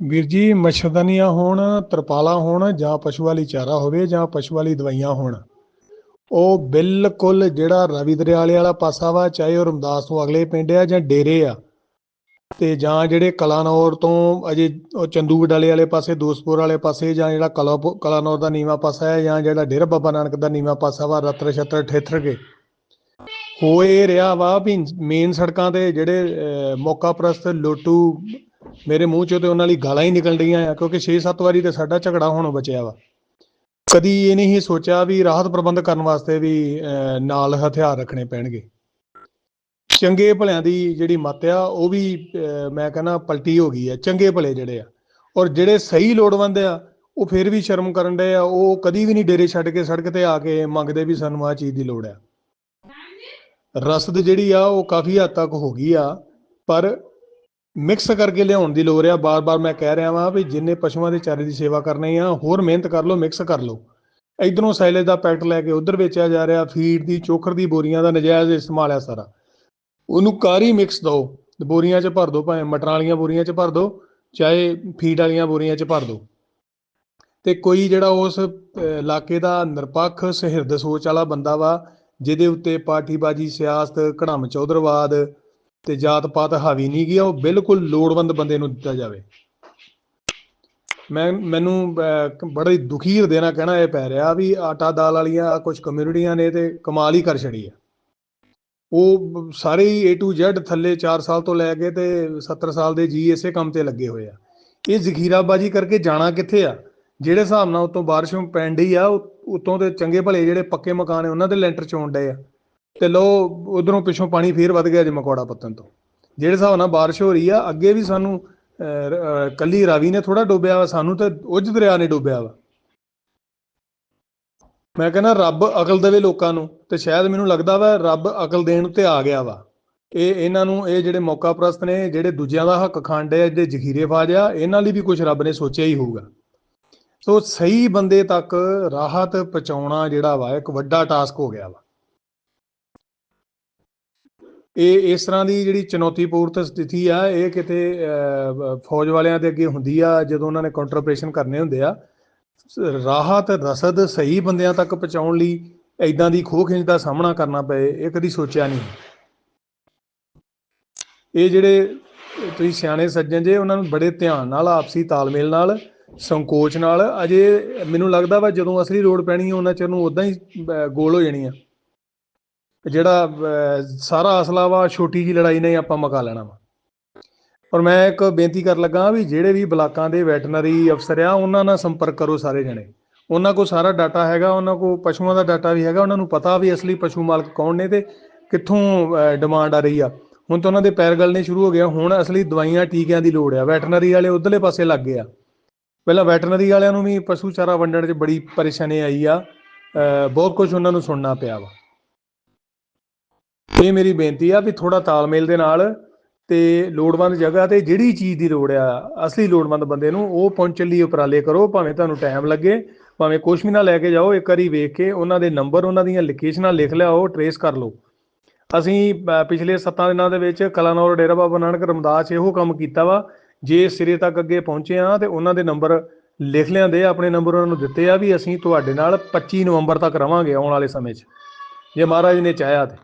ਵੀਰ ਜੀ, ਮੱਛਰਦਾਨੀਆਂ ਹੋਣ, ਤਰਪਾਲਾਂ ਹੋਣ ਜਾਂ ਪਸ਼ੂ ਵਾਲੀ ਚਾਰਾ ਹੋਵੇ ਜਾਂ ਪਸ਼ੂ ਵਾਲੀ ਦਵਾਈਆਂ ਹੋਣ, ਉਹ ਬਿਲਕੁਲ ਜਿਹੜਾ ਰਾਵੀ ਦਰਿਆ ਵਾਲਾ ਪਾਸਾ ਵਾ, ਚਾਹੇ ਉਹ ਰਮਦਾਸ ਤੋਂ ਅਗਲੇ ਪਿੰਡ ਆ ਜਾਂ ਡੇਰੇ ਆ, ਤੇ ਜਾਂ ਜਿਹੜੇ ਕਲਾਨੌਰ ਤੋਂ ਅਜੇ ਉਹ ਚੰਦੂ ਵਡਾਲੇ ਵਾਲੇ ਪਾਸੇ ਦੋਸਪੁਰ ਵਾਲੇ ਪਾਸੇ ਜਾਂ ਜਿਹੜਾ ਕਲਾ ਕਲਾਨੌਰ ਦਾ ਨੀਵਾ ਪਾਸਾ ਹੈ ਜਾਂ ਜਿਹੜਾ ਡੇਰਾ ਬਾਬਾ ਨਾਨਕ ਦਾ ਨੀਵਾ ਪਾਸਾ ਵਾ ਰਤਰ ਛਤਰ ਠੇਥਰ ਕੇ ਹੋ ਇਹ ਰਿਹਾ ਵਾ ਵੀ ਮੇਨ ਸੜਕਾਂ ਤੇ ਜਿਹੜੇ ਮੌਕਾ ਪ੍ਰਸਤ ਲੋਟੂ ਮੇਰੇ ਮੂੰਹ ਚੋਂ ਤੇ ਉਹਨਾਂ ਲਈ ਗਾਲਾਂ ਹੀ ਨਿਕਲ ਰਹੀਆਂ ਆ, ਕਿਉਂਕਿ 6-7 ਵਾਰੀ ਤੇ ਸਾਡਾ ਝਗੜਾ ਹੋਣੋਂ ਬਚਿਆ ਵਾ। ਕਦੀ ਇਹ ਨਹੀਂ ਸੋਚਿਆ ਵੀ ਰਾਹਤ ਪ੍ਰਬੰਧ ਕਰਨ ਵਾਸਤੇ ਵੀ ਨਾਲ ਹਥਿਆਰ ਰੱਖਣੇ ਪੈਣਗੇ। ਚੰਗੇ ਭਲਿਆਂ ਦੀ ਜਿਹੜੀ ਮੱਤ ਆ, ਉਹ ਵੀ ਮੈਂ ਕਹਿੰਦਾ ਪਲਟੀ ਹੋ ਗਈ ਆ। ਚੰਗੇ ਭਲੇ ਜਿਹੜੇ ਆ, ਔਰ ਜਿਹੜੇ ਸਹੀ ਲੋੜਵੰਦ ਆ, ਉਹ ਫਿਰ ਵੀ ਸ਼ਰਮ ਕਰਨ ਦੇ ਆ। ਉਹ ਕਦੀ ਵੀ ਨਹੀਂ ਡੇਰੇ ਛੱਡ ਕੇ ਸੜਕ ਤੇ ਆ ਕੇ ਮੰਗਦੇ ਵੀ ਸਾਨੂੰ ਆਹ ਚੀਜ਼ ਦੀ ਲੋੜ ਆ। ਰਸਦ ਜਿਹੜੀ ਆ, ਉਹ ਕਾਫੀ ਹੱਦ ਤੱਕ ਹੋ ਗਈ ਆ, ਪਰ ਮਿਕਸ ਕਰਕੇ ਲਿਆਉਣ ਦੀ ਲੋੜ ਆ। ਬਾਰ-ਬਾਰ ਮੈਂ ਕਹਿ ਰਿਹਾ ਵਾਂ ਵੀ ਜਿੰਨੇ ਪਸ਼ੂਆਂ ਦੇ ਚਾਰੇ ਦੀ ਸੇਵਾ ਕਰਨੀ ਆ, ਹੋਰ ਮਿਹਨਤ ਕਰ ਲਓ ਮਿਕਸ ਕਰ ਲਓ। ਇਧਰੋਂ ਸਾਈਲੇਜ ਦਾ ਪੈਕਟ ਲੈ ਕੇ ਉਧਰ ਵੇਚਿਆ ਜਾ ਰਿਹਾ। ਫੀਡ ਦੀ, ਚੋਖਰ ਦੀ, ਬੋਰੀਆਂ ਦਾ ਨਜਾਇਜ਼ ਇਸਤੇਮਾਲ ਆ ਸਾਰਾ। ਉਹਨੂੰ ਕਾਰੀ ਮਿਕਸ ਦਿਓ ਬੋਰੀਆਂ 'ਚ ਭਰ ਦਿਓ ਭਾਵੇਂ ਮਟਰਾਂ ਵਾਲੀਆਂ ਬੋਰੀਆਂ 'ਚ ਭਰ ਦਿਓ ਚਾਹੇ ਫੀਡ ਵਾਲੀਆਂ ਬੋਰੀਆਂ 'ਚ ਭਰ ਦਿਓ ਤੇ ਕੋਈ ਜਿਹੜਾ ਉਸ ਇਲਾਕੇ ਦਾ ਨਿਰਪੱਖ, ਸਹਿਰਦ ਸੋਚ ਵਾਲਾ ਬੰਦਾ ਵਾ, ਜਿਹਦੇ ਉੱਤੇ ਪਾਰਟੀਬਾਜੀ, ਸਿਆਸਤ ਘੜਮ ਚੌਧਰਵਾਦ ਤੇ ਜਾਤ ਪਾਤ ਹਾਵੀ ਨਹੀਂ ਗਿਆ ਉਹ ਬਿਲਕੁਲ ਲੋੜਵੰਦ ਬੰਦੇ ਨੂੰ ਦਿੱਤਾ ਜਾਵੇ। ਮੈਂ ਮੈਨੂੰ ਅਹ, ਬੜਾ ਹੀ ਦੁਖੀ ਹਿਰਦੇ ਨਾਲ ਕਹਿਣਾ ਇਹ ਪੈ ਰਿਹਾ ਵੀ ਆਟਾ ਦਾਲ ਵਾਲੀਆਂ ਕੁਝ ਕਮਿਊਨਿਟੀਆਂ ਨੇ ਤੇ ਕਮਾਲ ਹੀ ਕਰ ਛੜੀ ਆ। ਉਹ ਸਾਰੇ ਹੀ A to Z ਥੱਲੇ 4 ਸਾਲ ਤੋਂ ਲੈ ਕੇ ਤੇ 70 ਸਾਲ ਦੇ ਜੀ ਇਸੇ ਕੰਮ ਤੇ ਲੱਗੇ ਹੋਏ ਆ। ਇਹ ਜ਼ਖੀਰਾਬਾਜੀ ਕਰਕੇ ਜਾਣਾ ਕਿੱਥੇ ਆ? ਜਿਹੜੇ ਹਿਸਾਬ ਨਾਲ ਉਤੋਂ ਬਾਰਿਸ਼ ਪੈਣ ਡਈ ਆ ਉਹ- ਉਤੋਂ ਤੇ ਚੰਗੇ ਭਲੇ ਜਿਹੜੇ ਪੱਕੇ ਮਕਾਨ ਨੇ ਉਹਨਾਂ ਦੇ ਲੈਂਟਰ ਚੋਣ ਡਏ ਆ। ਤੇ ਲੋ ਉਧਰੋਂ ਪਿੱਛੋਂ ਪਾਣੀ ਫੇਰ ਵੱਧ ਗਿਆ ਜੇ ਮਕੌੜਾ ਪੱਤਨ ਤੋਂ। ਜਿਹੜੇ ਹਿਸਾਬ ਨਾਲ ਬਾਰਿਸ਼ ਹੋ ਰਹੀ ਆ ਅੱਗੇ ਵੀ ਸਾਨੂੰ ਅਹ, ਕੱਲੀ ਰਾਵੀ ਨੇ ਥੋੜਾ ਡੋਬਿਆ ਵਾ ਸਾਨੂੰ ਤੇ ਉਜ ਦਰਿਆ ਨੇ ਡੋਬਿਆ ਵਾ। ਮੈਂ ਕਹਿੰਦਾ ਰੱਬ ਅਕਲ ਦੇਵੇ ਲੋਕਾਂ ਨੂੰ ਤੇ ਸ਼ਾਇਦ ਮੈਨੂੰ ਲੱਗਦਾ ਵਾ ਰੱਬ ਅਕਲ ਦੇਣ ਉੱਤੇ ਆ ਗਿਆ ਵਾ। ਇਹ ਇਹਨਾਂ ਨੂੰ ਇਹ ਜਿਹੜੇ ਮੌਕਾ ਪ੍ਰਸਤ ਨੇ ਜਿਹੜੇ ਦੂਜਿਆਂ ਦਾ ਹੱਕ ਖਾਂਡੇ ਆ ਜਿਹੜੇ ਜ਼ਖੀਰੇ ਫਾਜ ਆ ਇਹਨਾਂ ਲਈ ਵੀ ਕੁਝ ਰੱਬ ਨੇ ਸੋਚਿਆ ਹੀ ਹੋਊਗਾ। ਸੋ ਸਹੀ ਬੰਦੇ ਤੱਕ ਰਾਹਤ ਪਹੁੰਚਾਉਣਾ ਜਿਹੜਾ ਵਾ ਇੱਕ ਵੱਡਾ ਟਾਸਕ ਹੋ ਗਿਆ ਵਾ। ਇਹ ਇਸ ਤਰ੍ਹਾਂ ਦੀ ਜਿਹੜੀ ਚੁਣੌਤੀਪੂਰਤ ਸਥਿਤੀ ਆ ਇਹ ਕਿਤੇ ਅਹ, ਫੌਜ ਵਾਲਿਆਂ ਦੇ ਅੱਗੇ ਹੁੰਦੀ ਆ ਜਦੋਂ ਉਹਨਾਂ ਨੇ ਕਾਊਂਟਰ ਆਪਰੇਸ਼ਨ ਕਰਨੇ ਹੁੰਦੇ ਆ ਰਾਹਤ ਰਸਦ ਸਹੀ ਬੰਦਿਆਂ ਤੱਕ ਪਹੁੰਚਾਉਣ ਲਈ ਐਦਾਂ ਦੀ ਖੋਹ ਖਿੰਚ ਦਾ ਸਾਹਮਣਾ ਕਰਨਾ ਪਏ ਇਹ ਕਦੀ ਸੋਚਿਆ ਨਹੀਂ। ਇਹ ਜਿਹੜੇ ਤੁਸੀਂ ਸਿਆਣੇ ਸੱਜਣ ਜੇ ਉਹਨਾਂ ਨੂੰ ਬੜੇ ਧਿਆਨ ਨਾਲ ਆਪਸੀ ਤਾਲਮੇਲ ਨਾਲ ਸੰਕੋਚ ਨਾਲ ਅਜੇ ਮੈਨੂੰ ਲੱਗਦਾ ਵਾ ਜਦੋਂ ਅਸਲੀ ਰੋਡ ਪੈਣੀ ਉਹਨਾਂ ਚਿਰ ਨੂੰ ਉਦਾਂ ਹੀ ਗੋਲ ਹੋ ਜਾਣੀ ਆ। ਜਿਹੜਾ ਸਾਰਾ ਅਸਲਾ ਵਾ, ਛੋਟੀ ਜੀ ਲੜਾਈ ਨੇ ਆਪਾਂ ਮਕਾ ਲੈਣਾ ਵਾ। ਔਰ ਮੈਂ ਇੱਕ ਬੇਨਤੀ ਕਰਨ ਲੱਗਾ ਵੀ ਜਿਹੜੇ ਵੀ ਬਲਾਕਾਂ ਦੇ ਵੈਟਰਨਰੀ ਅਫਸਰ ਆ, ਉਹਨਾਂ ਨਾਲ ਸੰਪਰਕ ਕਰੋ ਸਾਰੇ ਜਣੇ। ਉਹਨਾਂ ਕੋਲ ਸਾਰਾ ਡਾਟਾ ਹੈਗਾ, ਉਹਨਾਂ ਕੋਲ ਪਸ਼ੂਆਂ ਦਾ ਡਾਟਾ ਵੀ ਹੈਗਾ, ਉਹਨਾਂ ਨੂੰ ਪਤਾ ਵੀ ਅਸਲੀ ਪਸ਼ੂ ਮਾਲਕ ਕੌਣ ਨੇ ਤੇ ਕਿੱਥੋਂ ਡਿਮਾਂਡ ਆ ਰਹੀ ਆ। ਹੁਣ ਤਾਂ ਉਹਨਾਂ ਦੇ ਪੈਰ ਗਲਣੇ ਸ਼ੁਰੂ ਹੋ ਗਏ ਹੁਣ ਅਸਲੀ ਦਵਾਈਆਂ, ਟੀਕਿਆਂ ਦੀ ਲੋੜ ਆ। ਵੈਟਰਨਰੀ ਵਾਲੇ ਉਧਰਲੇ ਪਾਸੇ ਲੱਗ ਗਏ ਆ। ਪਹਿਲਾਂ ਵੈਟਰਨਰੀ ਵਾਲਿਆਂ ਨੂੰ ਵੀ ਪਸ਼ੂ ਚਾਰਾ ਵੰਡਣ 'ਚ ਬੜੀ ਪਰੇਸ਼ਾਨੀ ਆਈ ਆ। ਬਹੁਤ ਕੁਝ ਉਹਨਾਂ ਨੂੰ ਸੁਣਨਾ ਪਿਆ ਵਾ। ਇਹ ਮੇਰੀ ਬੇਨਤੀ ਆ ਵੀ ਥੋੜਾ ਤਾਲਮੇਲ ਦੇ ਨਾਲ ਤੇ ਲੋੜਵੰਦ ਜਗ੍ਹਾ ਤੇ ਜਿਹੜੀ ਚੀਜ਼ ਦੀ ਲੋੜ ਆ ਅਸਲੀ ਲੋੜਵੰਦ ਬੰਦੇ ਨੂੰ ਉਹ ਪਹੁੰਚਣ ਲਈ ਉਪਰਾਲੇ ਕਰੋ ਭਾਵੇਂ ਤੁਹਾਨੂੰ ਟਾਈਮ ਲੱਗੇ ਭਾਵੇਂ ਕੁਛ ਵੀ ਨਾ ਲੈ ਕੇ ਜਾਓ ਇੱਕ ਵਾਰੀ ਵੇਖ ਕੇ ਉਹਨਾਂ ਦੇ ਨੰਬਰ ਉਹਨਾਂ ਦੀਆਂ ਲੋਕੇਸ਼ਨਾਂ ਲਿਖ ਲਿਆ ਉਹ ਟਰੇਸ ਕਰ ਲਓ। ਅਸੀਂ ਪਿਛਲੇ 7 ਦਿਨਾਂ ਦੇ ਵਿੱਚ ਕਲਾਨੌਰ ਡੇਰਾ ਬਾਬਾ ਨਾਨਕ ਰਮਦਾਸ ਇਹੋ ਕੰਮ ਕੀਤਾ ਵਾ ਜੇ ਸਿਰੇ ਤੱਕ ਅੱਗੇ ਪਹੁੰਚੇ ਆ ਤੇ ਉਹਨਾਂ ਦੇ ਨੰਬਰ ਲਿਖ ਲਿਆਂਦੇ ਆ, ਆਪਣੇ ਨੰਬਰ ਉਹਨਾਂ ਨੂੰ ਦਿੱਤੇ ਆ ਵੀ ਅਸੀਂ ਤੁਹਾਡੇ ਨਾਲ 25 ਨਵੰਬਰ ਤੱਕ ਰਵਾਂਗੇ ਆਉਣ ਵਾਲੇ ਸਮੇਂ 'ਚ। ਜੇ ਮਹਾਰਾਜ ਨੇ ਚਾਹਿਆ ਤੇ।